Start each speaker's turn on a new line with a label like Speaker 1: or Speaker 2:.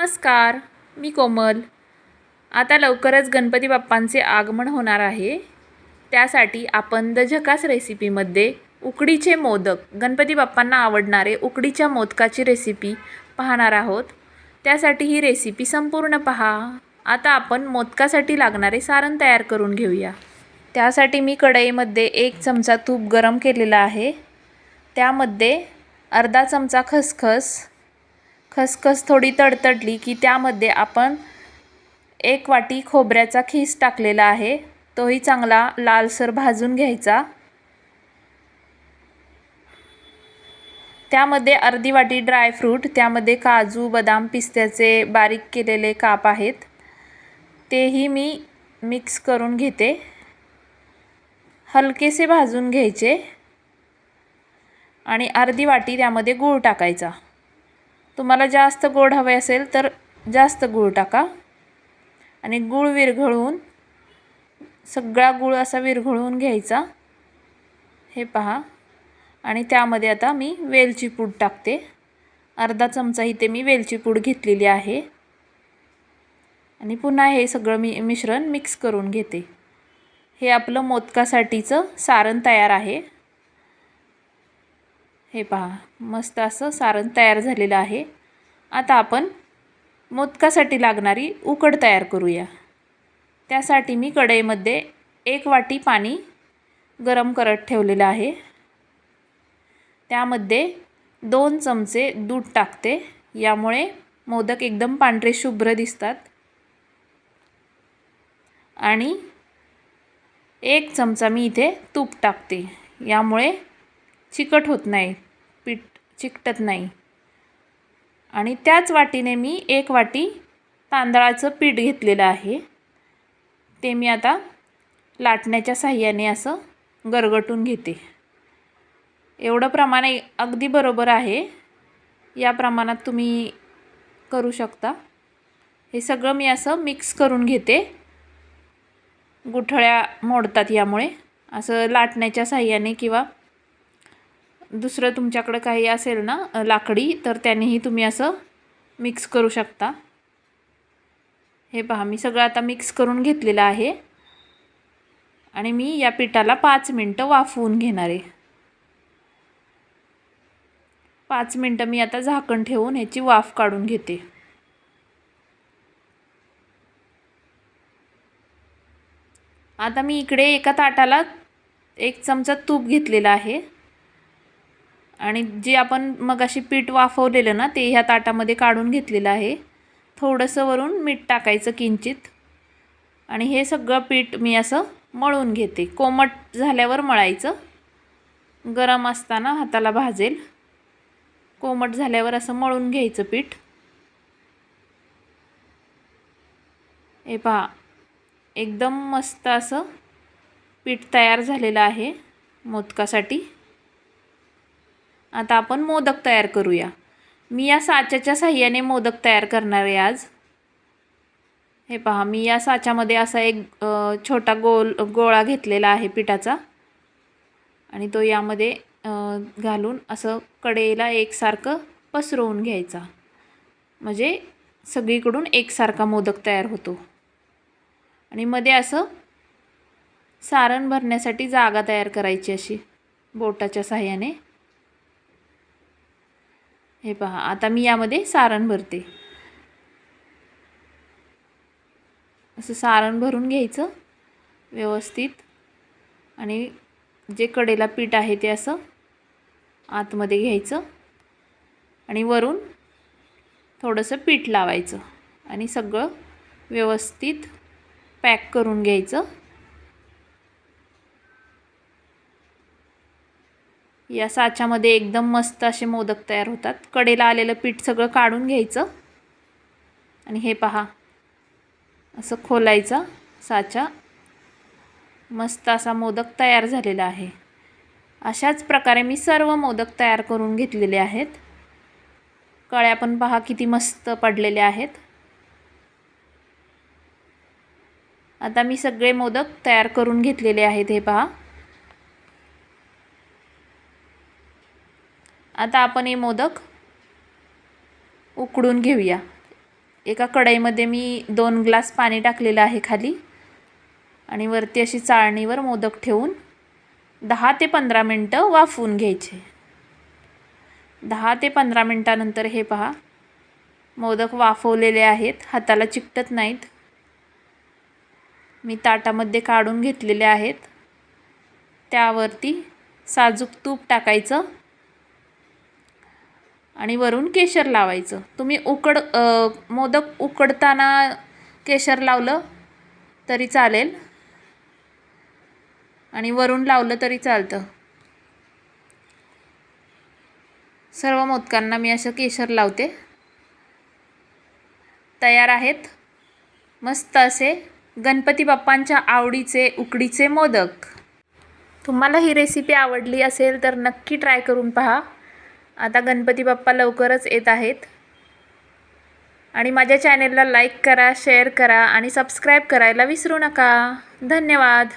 Speaker 1: नमस्कार मी कोमल. आता लवकरच गणपती बाप्पांचे आगमन होणार आहे. त्यासाठी आपण द झकास रेसिपीमध्ये उकडीचे मोदक गणपती बाप्पांना आवडणारे उकडीच्या मोदकाची रेसिपी पाहणार आहोत. त्यासाठी ही रेसिपी संपूर्ण पहा. आता आपण मोदकासाठी लागणारे सारण तयार करून घेऊया. त्यासाठी मी कढईमध्ये एक चमचा तूप गरम केलेला आहे. त्यामध्ये अर्धा चमचा खसखस खसखस थोडी तडतडली की त्यामध्ये आपण एक वाटी खोबऱ्याचा खीस टाकलेला आहे. तोही चांगला लालसर भाजून घ्यायचा. त्यामध्ये अर्धी वाटी ड्रायफ्रूट त्यामध्ये काजू बदाम पिस्त्याचे बारीक केलेले काप आहेत. तेही मी मिक्स करून घेते. हलकेसे भाजून घ्यायचे आणि अर्धी वाटी त्यामध्ये गूळ टाकायचा. तुम्हाला जास्त गोड हवे असेल तर जास्त गूळ टाका. आणि गूळ विरघळवून सगळा गूळ असा विरघळवून घ्यायचा. हे पहा. आणि त्यामध्ये आता मी वेलची पूड टाकते. अर्धा चमचा इथे मी वेलची पूड घेतलेली आहे. आणि पुन्हा हे सगळं मी मिश्रण मिक्स करून घेते. हे आपलं मोदकासाठीचं सारण तयार आहे. हे पहा मस्त असं सारण तयार झालेलं आहे. आता आपण मोदकासाठी लागणारी उकड तयार करूया. त्यासाठी मी कढईमध्ये एक वाटी पाणी गरम करत ठेवलेलं आहे. त्यामध्ये दोन चमचे दूध टाकते. यामुळे मोदक एकदम पांढरे शुभ्र दिसतात. आणि एक चमचा मी इथे तूप टाकते. यामुळे चिकट होत नाही पीठ चिकटत नाही. आणि त्याच वाटीने मी एक वाटी तांदळाचं पीठ घेतलेलं आहे. ते मी आता लाटण्याच्या साह्याने असं गरगटून घेते. एवढं प्रमाण अगदी बरोबर आहे. या प्रमाणात तुम्ही करू शकता. हे सगळं मी असं मिक्स करून घेते. गुठळ्या मोडतात यामुळे. असं लाटण्याच्या साह्याने किंवा दुसरं तुमच्याकडं काही असेल ना लाकडी तर त्यानेही तुम्ही असं मिक्स करू शकता. हे पहा मी सगळं आता मिक्स करून घेतलेलं आहे. आणि मी या पिठाला पाच मिनटं वाफवून घेणार आहे. पाच मिनटं मी आता झाकण ठेवून ह्याची वाफ काढून घेते. आता मी इकडे एका ताटाला एक चमचा तूप घेतलेला आहे. आणि जे आपण मग अशी पीठ वाफवलेलं ना ते ह्या ताटामध्ये काढून घेतलेलं आहे. थोडंसं वरून मीठ टाकायचं किंचित. आणि हे सगळं पीठ मी असं मळून घेते. कोमट झाल्यावर मळायचं. गरम असताना हाताला भाजेल. कोमट झाल्यावर असं मळून घ्यायचं पीठ. हे पहा एकदम मस्त असं पीठ तयार झालेलं आहे मोदकासाठी. आता आपण मोदक तयार करूया. मी या साच्याच्या साह्याने मोदक तयार करणार आहे आज. हे पहा मी या साच्यामध्ये असा एक छोटा गोल गोळा घेतलेला आहे पिठाचा. आणि तो यामध्ये घालून असं कडेला एकसारखं पसरवून घ्यायचा. म्हणजे सगळीकडून एकसारखा मोदक तयार होतो. आणि मध्ये असं सारण भरण्यासाठी जागा तयार करायची अशी बोटाच्या साह्याने. हे पहा आता मी यामध्ये सारण भरते. असं सारण भरून घ्यायचं व्यवस्थित. आणि जे कडेला पीठ आहे ते असं आतमध्ये घ्यायचं. आणि वरून थोडंसं पीठ लावायचं. आणि सगळं व्यवस्थित पॅक करून घ्यायचं. या साच्यामध्ये एकदम मस्त असे मोदक तयार होतात. कडेला आलेलं पीठ सगळं काढून घ्यायचं. आणि हे पहा. असं खोलायचा साचा. मस्त असा मोदक तयार झालेला आहे. अशाच प्रकारे मी सर्व मोदक तयार करून घेतलेले आहेत. कळ्या पण पहा किती मस्त पडलेल्या आहेत. आता मी सगळे मोदक तयार करून घेतलेले आहेत हे पहा. आता आपण हे मोदक उकडून घेऊया. एका कढईमध्ये मी दोन ग्लास पाणी टाकलेलं आहे खाली आणि वरती अशी चाळणीवर मोदक ठेवून दहा ते पंधरा मिनटं वाफवून घ्यायचे. दहा ते पंधरा मिनटानंतर हे पहा मोदक वाफवलेले आहेत हाताला चिकटत नाहीत. मी ताटामध्ये काढून घेतलेले आहेत. त्यावरती साजूक तूप टाकायचं. आणि वरून केशर लावायचं. तुम्ही उकड मोदक उकडताना केशर लावलं तरी चालेल. आणि वरून लावलं तरी चालतं. सर्व मोदकांना मी असं केशर लावते. तयार आहेत. मस्त असे गणपती बाप्पांच्या आवडीचे उकडीचे मोदक. तुम्हाला ही रेसिपी आवडली असेल तर नक्की ट्राय करून पहा. आता गणपती बाप्पा लवकरच येत आहेत. आणि माझ्या चॅनेलला लाईक करा शेअर करा आणि सबस्क्राईब करायला विसरू नका. धन्यवाद.